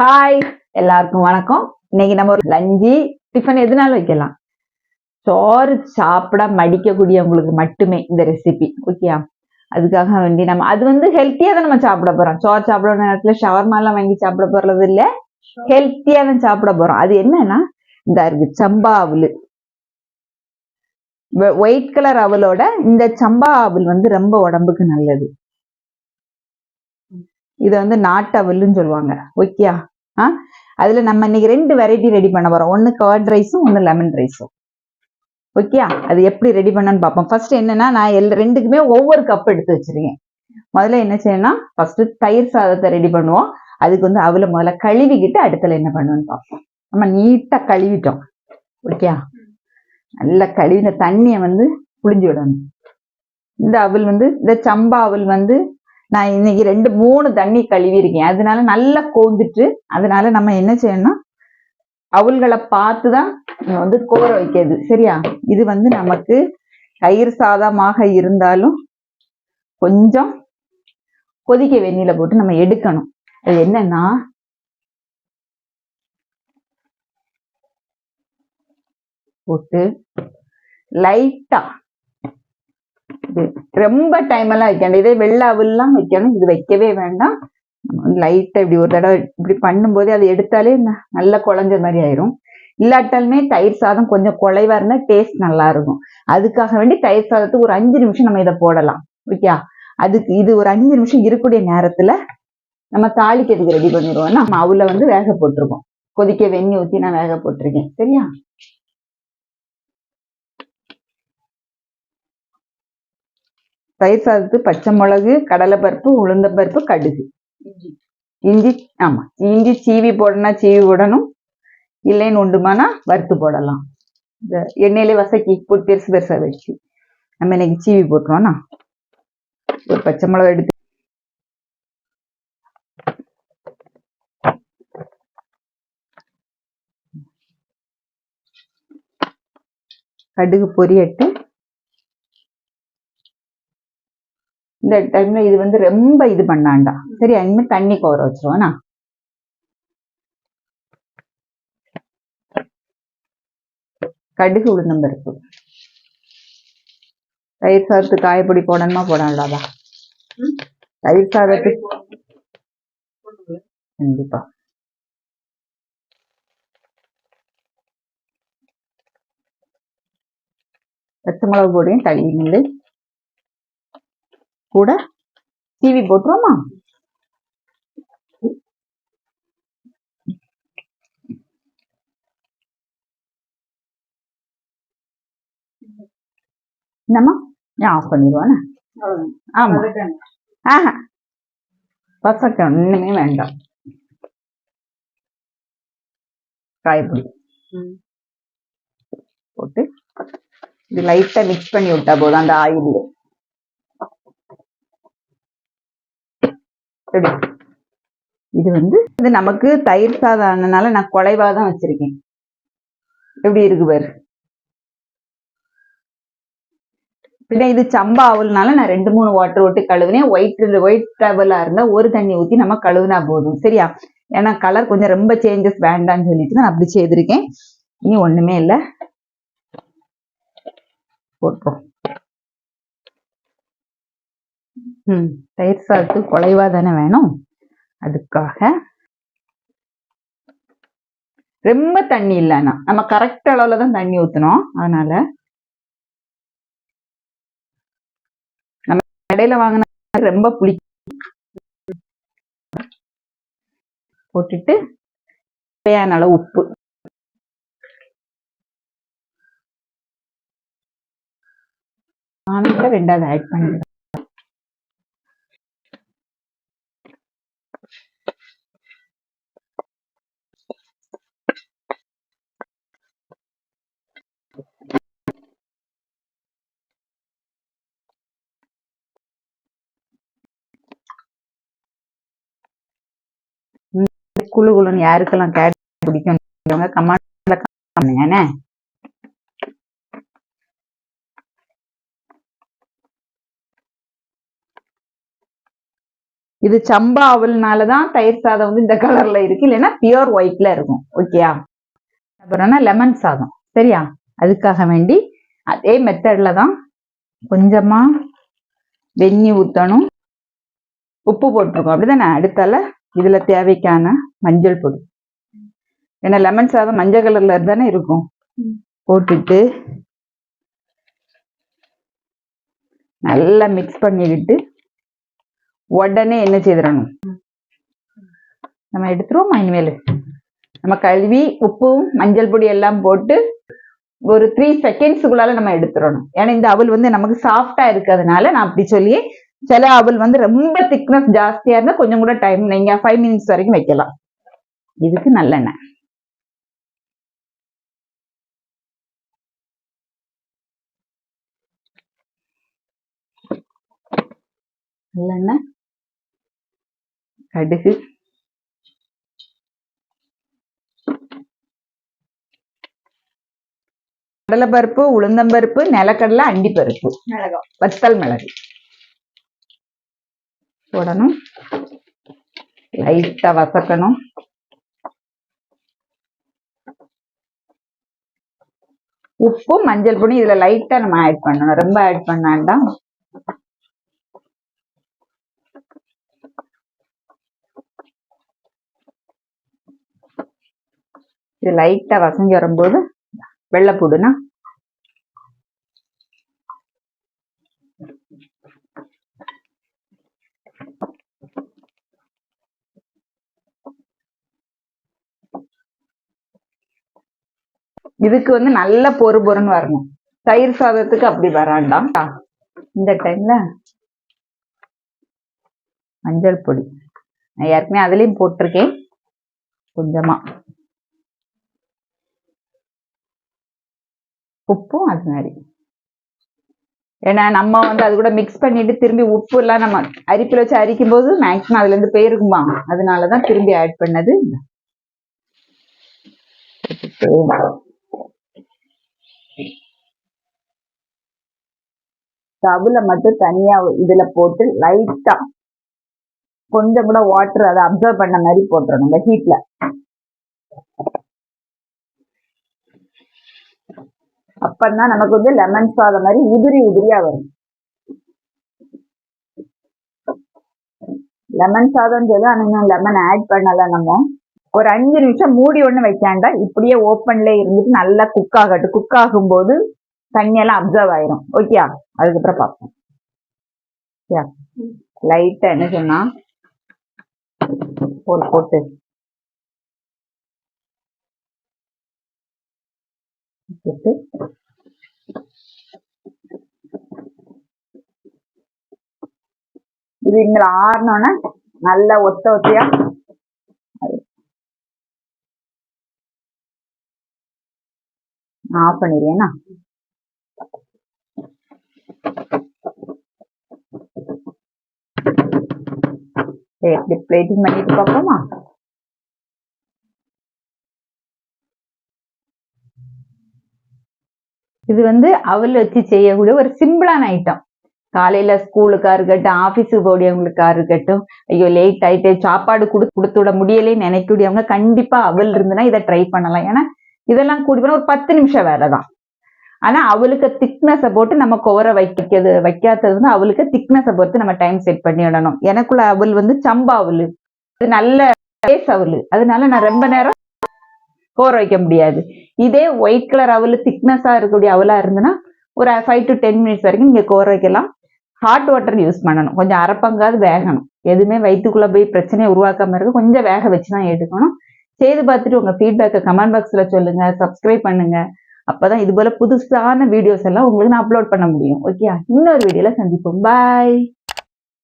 Hi எல்லாருக்கும் வணக்கம். இன்னைக்கு நம்ம ஒரு லஞ்சு டிஃபன் எதுனாலும் வைக்கலாம். சோறு சாப்பிட மடிக்கக்கூடியவங்களுக்கு மட்டுமே இந்த ரெசிபி ஓகேயா அதுக்காக வேண்டி நம்ம அது வந்து ஹெல்த்தியா தான் நம்ம சாப்பிட போறோம். சோறு சாப்பிட நேரத்துல ஷவர்மா எல்லாம் வாங்கி சாப்பிட போறது இல்ல. ஹெல்த்தியா தான் சாப்பிட போறோம். அது என்னன்னா இந்த இருக்கு சம்பா அவல். ஒயிட் கலர் அவலோட இந்த சம்பா அவல் வந்து ரொம்ப உடம்புக்கு நல்லது. இதை வந்து நாட்டு சொல்லுவாங்க. ஓகேயா? ஆ? அதுல நம்ம இன்னைக்கு ரெண்டு வெரைட்டி ரெடி பண்ண போறோம். ஒன்னு கர்ட் ரைஸும் ஒன்னு லெமன் ரைஸும் ஓகேயா? அது எப்படி ரெடி பண்ணன்னு பார்ப்போம். ஃபர்ஸ்ட் என்னன்னா நான் எல் ரெண்டுக்குமே ஒவ்வொரு கப் எடுத்து வச்சிருக்கேன். முதல்ல என்ன செய்யணும்னா ஃபர்ஸ்ட் தயிர் சாதத்தை ரெடி பண்ணுவோம். அதுக்கு வந்து அவளை முதல்ல கழுவிக்கிட்டு அடுத்தல என்ன பண்ணுவோம்னு பார்ப்போம். நம்ம நீட்டா கழுவிட்டோம். ஓகேயா? நல்லா கழுவின தண்ணியை வந்து புழிஞ்சு விடணும். இந்த அவல் வந்து இந்த சம்பா அவல் வந்து நான் இன்னைக்கு ரெண்டு மூணு தண்ணி கழுவி இருக்கேன் அதனால நல்லா கோந்துட்டு அதனால நம்ம என்ன செய்யணும்னா அவள்களை பார்த்து தான் வந்து கோர வைக்கிறது. சரியா? இது வந்து நமக்கு தயிர் சாதமாக இருந்தாலும் கொஞ்சம் கொதிக்க வெந்நில போட்டு நம்ம எடுக்கணும். அது என்னன்னா போட்டு லைட்டா ரொம்ப டைம் எல்லாம் வைக்கணும் இதே வெள்ளை அவெல்லாம் வைக்கணும். இது வைக்கவே வேண்டாம். லைட்டா இப்படி ஒரு தடவை இப்படி பண்ணும்போதே அதை எடுத்தாலே நல்ல நல்லா குழஞ்ச மாதிரி ஆயிரும். இல்லாட்டாலுமே தயிர் சாதம் கொஞ்சம் குழைவா இருந்தா டேஸ்ட் நல்லா இருக்கும். அதுக்காக வேண்டி தயிர் சாதத்துக்கு ஒரு அஞ்சு நிமிஷம் நம்ம இதை போடலாம். ஓகே அதுக்கு இது ஒரு அஞ்சு நிமிஷம் இருக்கக்கூடிய நேரத்துல நம்ம தாளிக்கிறதுக்கு ரெடி பண்ணிடுவோம். நம்ம அவல வந்து வேக போட்டிருக்கோம். கொதிக்க வெண்ணி ஊத்தி நான் வேக போட்டிருக்கேன். சரியா? தயிர் சாதத்துக்கு பச்சை மிளகு கடலைப்பருப்பு உளுந்தம்பருப்பு கடுகு. இஞ்சி. ஆமா. இஞ்சி சீவி போடணும்னா சீவி போடணும் இல்லைன்னு உண்டுமானா வறுத்து போடலாம். இந்த எண்ணெயிலே வசக்கி போட்டு பெருசு பெருசா வச்சு நம்ம இன்னைக்கு சீவி போட்டுருவோம்னா. ஒரு பச்சை மிளகா எடுத்து கடுகு பொரியட்டு. இந்த டைம்ல இது வந்து ரொம்ப இது பண்ணாண்டா. சரி இனிமே தண்ணி கோர வச்சிருவோம்னா கடுகு உளுந்தம் பருப்பு. தயிர் சாதத்துக்கு காயப்பொடி போடணுமா? போடாண்டாதா தயிர் சாதத்துக்கு கண்டிப்பா. பச்சை மிளகு பொடியும் நில்லு கூட சீவி போட்டுருவோமா? என்னம்மா? நான் ஆஃப் பண்ணிடுவானே? ஆமா. ஆஹா. பசக்கம் இன்னுமே வேண்டாம். காயப்பொடி போட்டு இது லைட்டா மிக்ஸ் பண்ணி விட்டா போதும் அந்த ஆயில் ரெடி இது வந்து இது நமக்கு தயிர் சாதம் ஆனதுனால நான் குலைவாக தான் வச்சிருக்கேன். எப்படி இருக்கு பாரு. பின்ன இது சம்பா அவல்னால நான் ரெண்டு மூணு வாட்டர் விட்டு கழுவுனேன். ஒயிட் ஒயிட் டவலா இருந்தா ஒரு தண்ணி ஊத்தி நம்ம கழுவுனா போதும். சரியா? ஏன்னா கலர் கொஞ்சம் ரொம்ப சேஞ்சஸ் வேண்டான்னு சொல்லிட்டு நான் அப்படி செய்திருக்கேன். இனி ஒண்ணுமே இல்ல. போட்டோம் தயிர் சாதத்துக்கு குலைவா தானே வேணும்? அதுக்காக ரொம்ப தண்ணி இல்லைன்னா நம்ம கரெக்ட் அளவுல தான் தண்ணி ஊத்தணும். அதனால நம்ம கடையில வாங்கின ரொம்ப புளி போட்டுட்டு தேவையான அளவு உப்பு. ஆனந்த ரெண்டாவது ஆட் பண்ணிடுறேன் குழு குழுன்னு யாருக்கெல்லாம் கேட் பிடிக்கும் கமெண்ட்ல பண்ணுங்க இது சம்பா அவல்னால தான் தயிர் சாதம் வந்து இந்த கலர்ல இருக்கு. இல்லைன்னா பியூர் ஒயிட்ல இருக்கும். ஓகேயா அப்புறம்னா லெமன் சாதம். சரியா? அதுக்காக வேண்டி அதே மெத்தட்ல தான் கொஞ்சமா வெந்நி ஊற்றணும் உப்பு போட்டிருக்கோம். அப்படிதானே? அடுத்தால இதுல தேவைக்கான மஞ்சள் பொடி. ஏன்னா லெமன் சாதம் மஞ்சள் கலர்ல தானே இருக்கும். போட்டுட்டு நல்லா மிக்ஸ் பண்ணிக்கிட்டு உடனே என்ன செய்திடணும் நம்ம எடுத்துருவோமா இனிமேல்? நம்ம கழுவி உப்பும் மஞ்சள் பொடி எல்லாம் போட்டு ஒரு த்ரீ செகண்ட்ஸுக்குள்ளால நம்ம எடுத்துடணும். ஏன்னா இந்த அவல் வந்து நமக்கு சாஃப்டா இருக்கிறதுனால நான் அப்படி சொல்லி சில அவல் வந்து ரொம்ப திக்னஸ் ஜாஸ்தியா இருந்தா கொஞ்சம் கூட டைம் நீங்க ஃபைவ் மினிட்ஸ் வரைக்கும் வைக்கலாம். இதுக்கு நல்லெண்ணெய் நல்லெண்ணெய் கடுகு. கடலைப்பருப்பு உளுந்தம்பருப்பு நிலக்கடலை அண்டிப்பருப்பு. மிளகாய். வத்தல் மிளகு. போடணும். லைட்டா வசக்கணும் உப்பு மஞ்சள் பொடி இதுல லைட்டா நம்ம ஆட் பண்ணணும். ரொம்ப ஆட் பண்ணாண்டா இது லைட்டா வசங்கி வரும்போது வெள்ளைப்பூடுனா இதுக்கு வந்து நல்ல பொறு பொறுன்னு வரணும். தயிர் சாதத்துக்கு அப்படி வராண்டாம். இந்த டைம்ல மஞ்சள் பொடி. நான் ஏற்கனவே அதுலயும் போட்டிருக்கேன். கொஞ்சமா. உப்பும் அது மாதிரி. ஏன்னா நம்ம வந்து அது கூட மிக்ஸ் பண்ணிட்டு திரும்பி உப்பு எல்லாம் நம்ம அரிப்பில் வச்சு அரிக்கும் போது மேக்ஸிமம் அதுல இருந்து போயிருக்குமா அதனாலதான் திரும்பி ஆட் பண்ணது. டவுல மட்டும் தனியா இதுல போட்டு லைட்டா கொஞ்சம் கூட வாட்டர் அதை அப்சர்வ் பண்ண மாதிரி போட்டுறணும் இந்த ஹீட்ல அப்பதான் நமக்கு வந்து லெமன் சாதம் மாதிரி உதிரி உதிரியா வரும். லெமன் சாதம் சொல்லி ஆனா இன்னும் லெமன் ஆட் பண்ணல நம்ம. ஒரு அஞ்சு நிமிஷம் மூடி ஒன்று வைக்காண்டா இப்படியே ஓப்பன்ல இருந்துட்டு நல்லா குக் ஆகட்டும். குக் ஆகும்போது தண்ணியெல்லாம் அப்சர்வ் ஆயிரும். ஓகேயா அதுக்கப்புறம் பார்ப்போம். யா லைட்டா என்ன சொன்னா? போட்டு போட்டு. போட்டு. இது இங்க ஆறணும்னா நல்லா ஒத்த ஒத்தையா ஆஃப் பண்ணிடுறேன்னா? எப்படி பிளேட்டிங் பண்ணிட்டு பார்ப்போமா? இது வந்து அவல் வச்சு செய்யக்கூடிய ஒரு சிம்பிளான ஐட்டம் காலையில ஸ்கூலுக்கா இருக்கட்டும் ஆபீஸுக்கு போடியவங்களுக்கா இருக்கட்டும் ஐயோ லேட் ஆயிட்டு சாப்பாடு கொடு கொடுத்து விட முடியலைன்னு நினைக்கக்கூடியவங்க கண்டிப்பா அவல் இருந்துன்னா இதை ட்ரை பண்ணலாம். ஏன்னா இதெல்லாம் கூடி போனால் ஒரு பத்து நிமிஷம் வேலை தான் ஆனா அவளுக்கு திக்னஸை போட்டு நம்ம குவரை வைக்கிறது வைக்காதது வந்து அவளுக்கு திக்னஸை பொறுத்து நம்ம டைம் செட் பண்ணி விடணும். எனக்குள்ள அவள் வந்து சம்பா அவள். அது நல்ல பேஸ் அவள். அதனால நான் ரொம்ப நேரம் கோர வைக்க முடியாது. இதே ஒயிட் கலர் அவள் திக்னஸா இருக்கக்கூடிய அவலா இருந்ததுன்னா ஒரு ஃபைவ் டு டென் மினிட்ஸ் வரைக்கும் நீங்க கோர வைக்கலாம். ஹாட் வாட்டர் யூஸ் பண்ணணும். கொஞ்சம் அரைப்பங்காவது வேகணும். எதுவுமே வயிற்றுக்குள்ள போய் பிரச்சனையை உருவாக்காம இருக்க கொஞ்சம் வேக வச்சு தான் எடுக்கணும். செய்து பார்த்துட்டு உங்க ஃபீட்பேக்கை கமெண்ட் பாக்ஸில் சொல்லுங்க சப்ஸ்கிரைப் பண்ணுங்க. அப்பதான் இது போல புதுசான வீடியோஸ் எல்லாம் உங்களுக்கு நான் அப்லோட் பண்ண முடியும். ஓகே இன்னொரு வீடியோல சந்திப்போம். பாய்